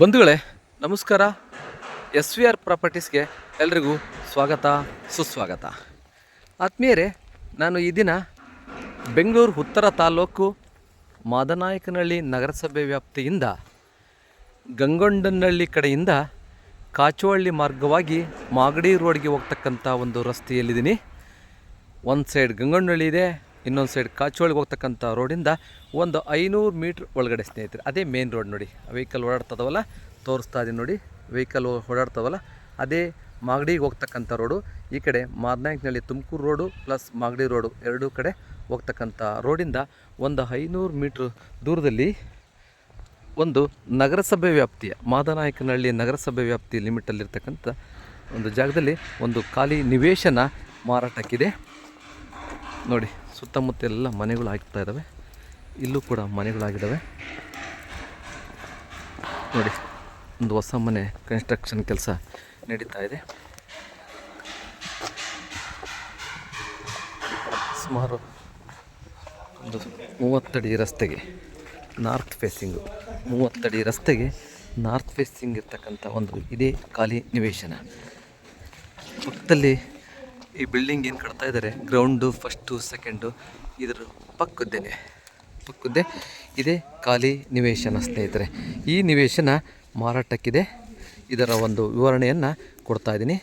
ಬಂಧುಗಳೇ, ನಮಸ್ಕಾರ. S V R ಪ್ರಾಪರ್ಟೀಸ್ಗೆ ಎಲ್ರಿಗೂ ಸ್ವಾಗತ, ಸುಸ್ವಾಗತ. ಆತ್ಮೀಯರೇ, ನಾನು ಈ ದಿನ ಬೆಂಗಳೂರು ಉತ್ತರ ತಾಲೂಕು ಮಾದನಾಯಕನಹಳ್ಳಿ ನಗರಸಭೆ ವ್ಯಾಪ್ತಿಯಿಂದ ಗಂಗೊಂಡನಹಳ್ಳಿ ಕಡೆಯಿಂದ ಕಾಚುವಳ್ಳಿ ಮಾರ್ಗವಾಗಿ ಮಾಗಡಿ ರೋಡ್ಗೆ ಹೋಗ್ತಕ್ಕಂಥ ಒಂದು ರಸ್ತೆಯಲ್ಲಿದ್ದೀನಿ. ಒಂದು ಸೈಡ್ ಗಂಗೊಂಡಳ್ಳಿ ಇದೆ ಇನ್ನೊಂದು ಸೈಡ್ ಕಾಚೋಳಿಗೆ ಹೋಗ್ತಕ್ಕಂಥ ರೋಡಿಂದ ಒಂದು ಐನೂರು ಮೀಟ್ರ್ ಒಳಗಡೆ ಸ್ನೇಹಿತರೆ, ಅದೇ ಮೇನ್ ರೋಡ್ ನೋಡಿ. ವೆಹಿಕಲ್ ಓಡಾಡ್ತದವಲ್ಲ, ತೋರಿಸ್ತಾ ಇದೀನಿ ನೋಡಿ. ವೆಹಿಕಲ್ ಓಡಾಡ್ತವಲ್ಲ ಅದೇ ಮಾಗಡಿಗೆ ಹೋಗ್ತಕ್ಕಂಥ ರೋಡು ಈ ಕಡೆ Madanayakanahalli Tumakuru road plus Magadi road ಎರಡೂ ಕಡೆ ಹೋಗ್ತಕ್ಕಂಥ ರೋಡಿಂದ ಒಂದು ಐನೂರು ಮೀಟ್ರ್ ದೂರದಲ್ಲಿ ಒಂದು ನಗರಸಭೆ ವ್ಯಾಪ್ತಿಯ, ಮಾದನಾಯಕನಹಳ್ಳಿ ನಗರಸಭೆ ವ್ಯಾಪ್ತಿ ಲಿಮಿಟಲ್ಲಿರ್ತಕ್ಕಂಥ ಒಂದು ಜಾಗದಲ್ಲಿ ಒಂದು ಖಾಲಿ ನಿವೇಶನ ಮಾರಾಟಕ್ಕಿದೆ. ನೋಡಿ ಸುತ್ತಮುತ್ತ ಎಲ್ಲ ಮನೆಗಳು ಆಗ್ತಾ ಇದ್ದಾವೆ ಇಲ್ಲೂ ಕೂಡ ಮನೆಗಳಾಗಿದ್ದಾವೆ ನೋಡಿ, ಒಂದು ಹೊಸ ಮನೆ ಕನ್ಸ್ಟ್ರಕ್ಷನ್ ಕೆಲಸ ನಡೀತಾ ಇದೆ. ಸುಮಾರು ಒಂದು ಮೂವತ್ತಡಿ ರಸ್ತೆಗೆ ನಾರ್ತ್ ಫೇಸಿಂಗು ಮೂವತ್ತಡಿ ರಸ್ತೆಗೆ ನಾರ್ತ್ ಫೇಸಿಂಗ್ ಇರ್ತಕ್ಕಂಥ ಒಂದು ಇದೇ ಖಾಲಿ ನಿವೇಶನ. ಪಕ್ಕದಲ್ಲಿ ಈ ಬಿಲ್ಡಿಂಗ್ ಏನು ಕಟ್ತಾ ಇದ್ದಾರೆ ಗ್ರೌಂಡು ಫಸ್ಟು ಸೆಕೆಂಡು ಇದರ ಪಕ್ಕದ್ದೇನೆ. ಪಕ್ಕದ್ದೇ ಇದೇ ಖಾಲಿ ನಿವೇಶನ ಸ್ನೇಹಿತರೆ. ಈ ನಿವೇಶನ ಮಾರಾಟಕ್ಕಿದೆ. ಇದರ ಒಂದು ವಿವರಣೆಯನ್ನು ಕೊಡ್ತಾ ಇದ್ದೀನಿ.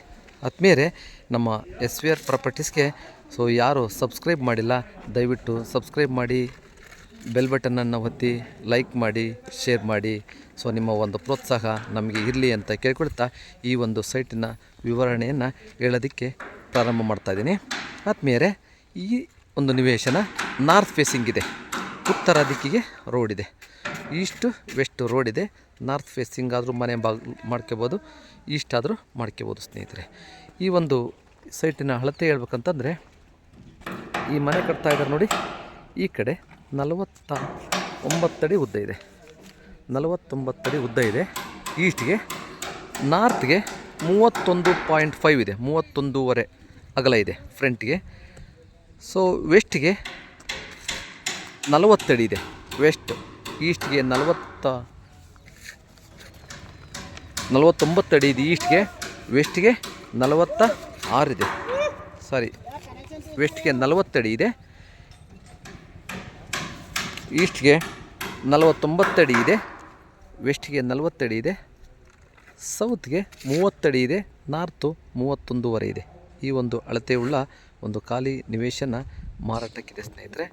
ಆತ್ಮೀಯರೇ ನಮ್ಮ ಎಸ್ ವಿ ಆರ್ ಪ್ರಾಪರ್ಟೀಸ್ಗೆ ಸೊ ಯಾರು ಸಬ್ಸ್ಕ್ರೈಬ್ ಮಾಡಿಲ್ಲ, ದಯವಿಟ್ಟು ಸಬ್ಸ್ಕ್ರೈಬ್ ಮಾಡಿ ಬೆಲ್ ಬಟನನ್ನು ಒತ್ತಿ ಲೈಕ್ ಮಾಡಿ ಶೇರ್ ಮಾಡಿ. ಸೊ ನಿಮ್ಮ ಒಂದು ಪ್ರೋತ್ಸಾಹ ನಮಗೆ ಇರಲಿ ಅಂತ ಕೇಳ್ಕೊಳ್ತಾ ಈ ಒಂದು ಸೈಟಿನ ವಿವರಣೆಯನ್ನು ಹೇಳೋದಕ್ಕೆ ಪ್ರಾರಂಭ ಮಾಡ್ತಾ ಇದ್ದೀನಿ. ಆತ್ಮೀಯರೇ, ಈ ಒಂದು ನಿವೇಶನ ನಾರ್ತ್ ಫೇಸಿಂಗ್ ಇದೆ. ಉತ್ತರ ದಿಕ್ಕಿಗೆ ರೋಡ್ ಇದೆ. ಈಸ್ಟು ವೆಸ್ಟ್ ರೋಡ್ ಇದೆ. ನಾರ್ತ್ ಫೇಸಿಂಗ್ ಆದರೂ ಮನೆ ಬಾಗ್ ಮಾಡ್ಕೋಬೋದು, ಈಸ್ಟ್ ಆದರೂ ಮಾಡ್ಕೋಬೋದು ಸ್ನೇಹಿತರೆ. ಈ ಒಂದು ಸೈಟಿನ ಅಳತೆ ಹೇಳ್ಬೇಕಂತಂದರೆ, ಈ ಮನೆ ಕಟ್ತಾ ಇದ್ದಾರೆ ನೋಡಿ, ಈ ಕಡೆ ನಲವತ್ತ ಒಂಬತ್ತಡಿ ಉದ್ದ ಇದೆ. ನಲವತ್ತೊಂಬತ್ತಡಿ ಉದ್ದ ಇದೆ. ಈಸ್ಟ್ಗೆ ನಾರ್ತ್ಗೆ ಮೂವತ್ತೊಂದು ಪಾಯಿಂಟ್ ಫೈವ್ ಇದೆ. ಮೂವತ್ತೊಂದೂವರೆ ಅಗಲ ಇದೆ ಫ್ರಂಟ್ಗೆ. ಸೊ ವೆಸ್ಟ್ಗೆ ನಲವತ್ತಡಿ ಇದೆ. ವೆಸ್ಟ್ ಈಸ್ಟ್ಗೆ ನಲವತ್ತ ನಲವತ್ತೊಂಬತ್ತಡಿ ಇದೆ. ಈಸ್ಟ್ಗೆ ವೆಸ್ಟ್ಗೆ ನಲವತ್ತ ಆರಿದೆ ಸಾರಿ ವೆಸ್ಟ್ಗೆ ನಲವತ್ತಡಿ ಇದೆ. ಈಸ್ಟ್ಗೆ ನಲವತ್ತೊಂಬತ್ತಡಿ ಇದೆ. ವೆಸ್ಟ್ಗೆ ನಲವತ್ತಡಿ ಇದೆ. ಸೌತ್ಗೆ ಮೂವತ್ತಡಿ ಇದೆ, ನಾರ್ತು ಮೂವತ್ತೊಂದೂವರೆ ಇದೆ. ಈ ಒಂದು ಅಳತೆಯುಳ್ಳ ಒಂದು ಖಾಲಿ ನಿವೇಶನ ಮಾರಾಟಕ್ಕಿದೆ ಸ್ನೇಹಿತರೆ.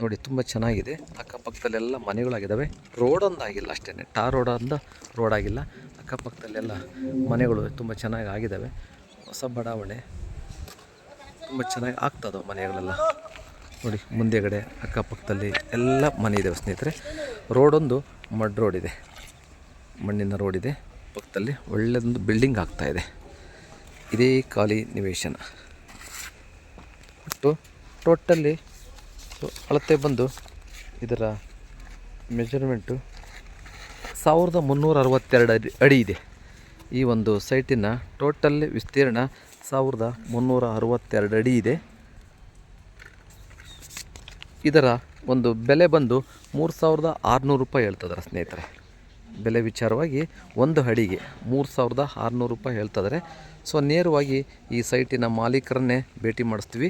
ನೋಡಿ, ತುಂಬ ಚೆನ್ನಾಗಿದೆ. ಅಕ್ಕಪಕ್ಕದಲ್ಲೆಲ್ಲ ಮನೆಗಳಾಗಿದ್ದಾವೆ. ರೋಡೊಂದಾಗಿಲ್ಲ ಅಷ್ಟೇ. ಟಾರ್ ರೋಡೊಂದು ರೋಡ್ ಆಗಿಲ್ಲ. ಅಕ್ಕಪಕ್ಕದಲ್ಲೆಲ್ಲ ಮನೆಗಳು ತುಂಬ ಚೆನ್ನಾಗಿ ಆಗಿದ್ದಾವೆ. ಹೊಸ ಬಡಾವಣೆ. ತುಂಬ ಚೆನ್ನಾಗಿ ಆಗ್ತದವು ಮನೆಗಳೆಲ್ಲ. ನೋಡಿ, ಮುಂದೆಗಡೆ ಅಕ್ಕಪಕ್ಕದಲ್ಲಿ ಎಲ್ಲ ಮನೆ ಇದ್ದಾವೆ ಸ್ನೇಹಿತರೆ. ರೋಡೊಂದು ಮಡ್ ರೋಡ್ ಇದೆ. ಮಣ್ಣಿನ ರೋಡ್ ಇದೆ. ಪಕ್ಕದಲ್ಲಿ ಒಳ್ಳೆಯದೊಂದು ಬಿಲ್ಡಿಂಗ್ ಆಗ್ತಾ ಇದೆ. ಇದೇ ಖಾಲಿ ನಿವೇಶನ. ಒಟ್ಟು ಟೋಟಲ್ಲಿ ಅಳತೆ ಬಂದು ಇದರ ಮೆಜರ್ಮೆಂಟು ಸಾವಿರದ ಮುನ್ನೂರ ಅರವತ್ತೆರಡು ಅಡಿ ಅಡಿ ಇದೆ. ಈ ಒಂದು ಸೈಟಿನ ಟೋಟಲ್ ವಿಸ್ತೀರ್ಣ ಸಾವಿರದ ಮುನ್ನೂರ ಅರವತ್ತೆರಡು ಅಡಿ ಇದೆ. ಇದರ ಒಂದು ಬೆಲೆ ಬಂದು ಮೂರು ಸಾವಿರದ ಆರುನೂರು ರೂಪಾಯಿ ಹೇಳ್ತದರ ಸ್ನೇಹಿತರೆ. ಬೆಲೆ ವಿಚಾರವಾಗಿ ಒಂದು ಅಡಿಗೆ ಮೂರು ಸಾವಿರದ ಆರುನೂರು ರೂಪಾಯಿ ಹೇಳ್ತಿದ್ದಾರೆ ಸೊ ನೇರವಾಗಿ ಈ ಸೈಟಿನ ಮಾಲೀಕರನ್ನೇ ಭೇಟಿ ಮಾಡಿಸ್ತೀವಿ.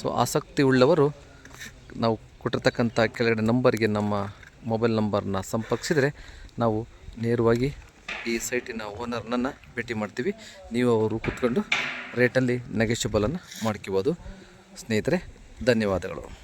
ಸೊ ಆಸಕ್ತಿ ಉಳ್ಳವರು ನಾವು ಕೊಟ್ಟಿರ್ತಕ್ಕಂಥ ಕೆಳಗಡೆ ನಂಬರ್ಗೆ ನಮ್ಮ ಮೊಬೈಲ್ ನಂಬರ್ನ ಸಂಪರ್ಕಿಸಿದರೆ ನಾವು ನೇರವಾಗಿ ಈ ಸೈಟಿನ ಓನರ್ನನ್ನು ಭೇಟಿ ಮಾಡ್ತೀವಿ. ನೀವು ಅವರು ಕೂತ್ಕೊಂಡು ರೇಟಲ್ಲಿ ನೆಗೆಷಬಲನ್ನು ಮಾಡ್ಕೋಬೋದು. ಸ್ನೇಹಿತರೆ, ಧನ್ಯವಾದಗಳು.